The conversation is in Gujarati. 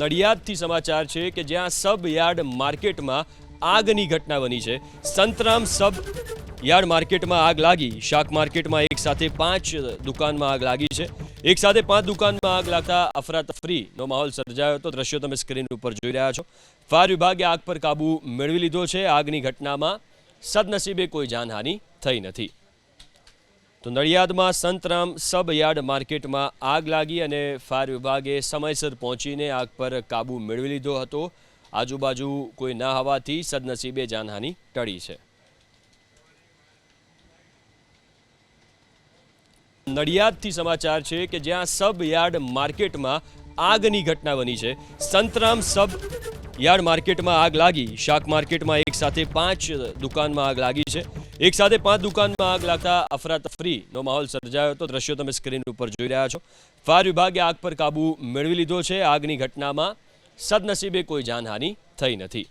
નડિયાદથી સમાચાર છે કે જ્યાં સબ યાર્ડ માર્કેટમાં આગની ઘટના બની છે. સંતરામ સબ યાર્ડ માર્કેટમાં આગ લાગી. શાક માર્કેટમાં એક સાથે પાંચ દુકાનમાં આગ લાગી છે. એક સાથે પાંચ દુકાનમાં આગ લાગતા અફરાતફરીનો માહોલ સર્જાયો હતો. દ્રશ્યો તમે સ્ક્રીન ઉપર જોઈ રહ્યા છો. ફાયર વિભાગે આગ પર કાબુ મેળવી લીધો છે. આગની ઘટનામાં સદનસીબે કોઈ જાનહાનિ થઈ નથી. તો નડિયાદમાં સંતરામ સબ યાર્ડ માર્કેટમાં આગ લાગી અને ફાયર વિભાગે સમયસર પહોંચીને આગ પર કાબુ મેળવી લીધો હતો. આજુબાજુ કોઈ ના હોવાથી સદનસીબે જાનહાનિ ટળી છે. નડિયાદથી સમાચાર છે કે જ્યાં સબ યાર્ડ માર્કેટમાં આગની ઘટના બની છે. સંતરામ સબ યાર્ડ માર્કેટમાં આગ લાગી. શાક માર્કેટમાં એક સાથે પાંચ દુકાનમાં આગ લાગી છે. એક સાથે પાંચ દુકાનમાં આગ લાગતા અફરાતફરીનો માહોલ સર્જાયો હતો. દ્રશ્યો તમે સ્ક્રીન ઉપર જોઈ રહ્યા છો. ફાયર વિભાગે આગ પર કાબુ મેળવી લીધો છે. આગની ઘટનામાં સદનસીબે કોઈ જાનહાનિ થઈ નથી.